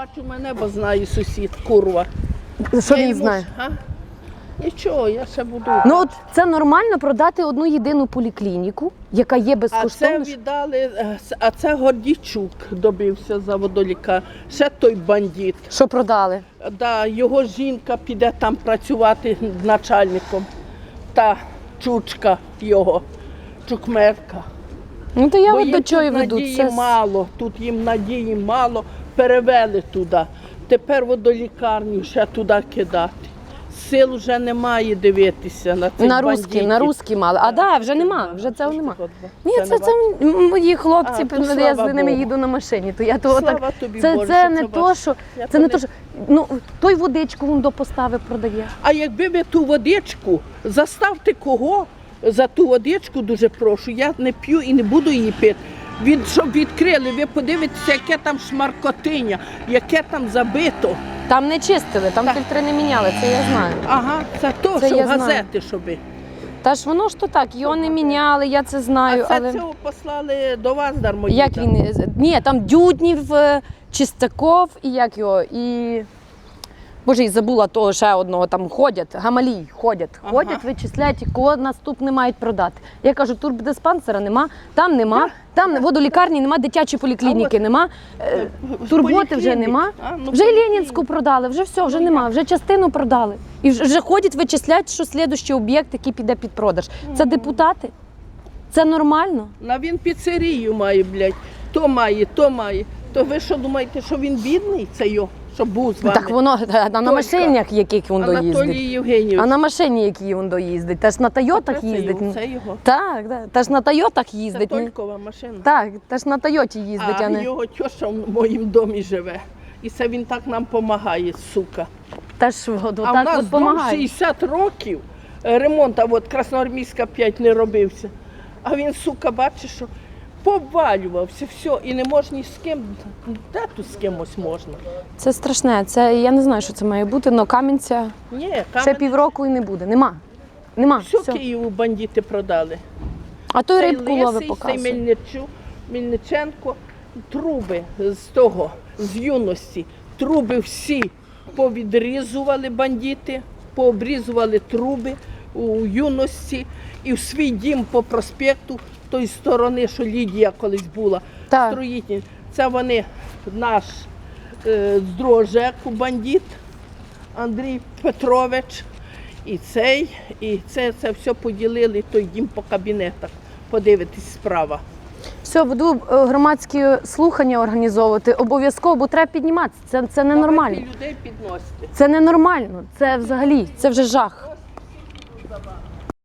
Бачу мене, бо знає сусід, курва. Що Я він йому знає? ж- а? Нічого, я ще буду. Ну от це нормально продати одну єдину поліклініку, яка є а це безкоштовно. віддали, е, с- а це Гордійчук добився за водоліка. Ще той бандит. Що продали? Да, його жінка піде там працювати начальником. Та чучка його, чукмерка. Ну то я Бо от їм до чого і тут веду. надії Це... мало, тут їм надії мало, перевели туди. Тепер водолікарню ще туди кидати. Сил вже немає дивитися на цих На русські, бандитів. на русські мали. А да, вже нема, вже цього нема. Ні, Це це, мої хлопці, А, то я слава з ними Богу. їду на машині. То я того Слава так. тобі, Це, Боже, це що не це то, що Я це не то то, що ну той водичку він до постави продає. А якби ви ту водичку, заставте кого за ту водичку, дуже прошу, я не п'ю і не буду її пити. Від, щоб відкрили, ви подивитеся, яке там шмаркотиня, яке там забито. Там не чистили, там Так. фільтри не міняли, це я знаю. Ага, це то, Це що я знаю. газети, щоби. Та ж воно ж то так, його не міняли, я це знаю, А це але цього послали до вас дармоїда. як він ні, там Дюднів, е, Чистаков і як його, і Боже, і забула того ще одного там ходять, гамалій ходять, Ага. ходять, вичисляють, і кого наступне мають продати. Я кажу, турбдиспансера нема, там нема, там водолікарні нема, дитячої поліклініки от, нема, е, турботи вже нема. А, ну, Вже і. Ленінську продали, вже все, вже Ну, нема, вже частину продали. І вже, вже ходять, вичисляють, що слідущий об'єкт, який піде під продаж. Це депутати? Це нормально? На він піцерію має, блядь. То має, то має. То ви що думаєте, що він бідний? Це його, був з вами? Так воно а на Тільки. машинах, яких він доїздить. Анатолій Євгенійович. А на машині, які він доїздить. Та ж на Тойотах їздить. Це його. Так, так. Та ж на Тойотах їздить. ні? Толькова машина. Так, та ж на Тойоті їздить, а, а не. його тьоша в моїм домі живе. І це він так нам допомагає, сука. Та ж от, а так нас от допомагає. 60 років. е, Ремонт, а от Красноармійська 5 не робився. А він, сука, бачиш, що повалювався, все, і не можна ні з ким. Де тут з кимось можна? Це страшне. Це я не знаю, що це має бути, але камінця Ні, ще камінь. півроку і не буде. Нема. Нема. Всю Все. Києву бандити продали. А той рибку лови цей показує. Мельничу, Мельниченко, труби з того, з юності. Труби всі повідрізували бандити, пообрізували труби у юності і в свій дім по проспекту тої сторони, що Лідія колись була. Так. Строїтель. Це вони наш е, з другого ЖЕКу бандит Андрій Петрович. І цей, і це, це все поділили, той дім по кабінетах. Подивитись справа. Все, буду е, громадські слухання організовувати. Обов'язково, бо треба підніматися. Це, це ненормально. Людей підносити. Це ненормально. Це взагалі, це вже жах.